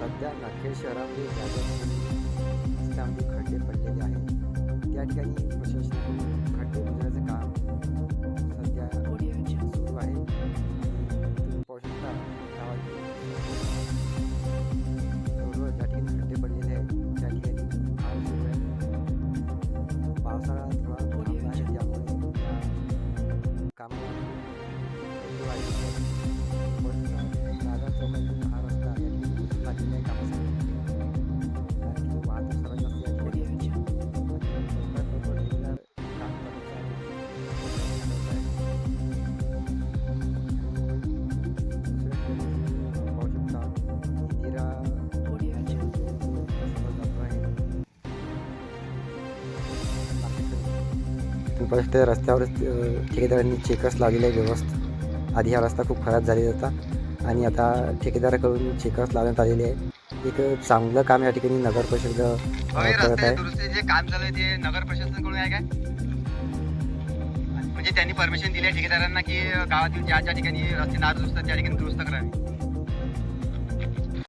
सध्या नाखेड शहरामध्ये जागेत रस्त्यामध्ये खड्डे पडलेले आहेत. त्या ठिकाणी प्रशासनाकडून तुम्ही पाहू शकता रस्त्यावर ठेकेदारांनी चेकर्स लावलेले आहे व्यवस्थित. आधी हा रस्ता खूप खराब झालेला होता आणि आता ठेकेदाराकडून चेकर्स लावण्यात आलेले आहे एक चांगलं काम या ठिकाणी नगर परिषद करत आहे. दुरुस्ती जे काम आहे ते नगर प्रशासनाकडून आहे काय? म्हणजे त्यांनी परमिशन दिली आहे ठेकेदारांना की गावातील ज्या ज्या ठिकाणी रस्ते नादुरुस्त आहेत त्या ठिकाणी दुरुस्त करावे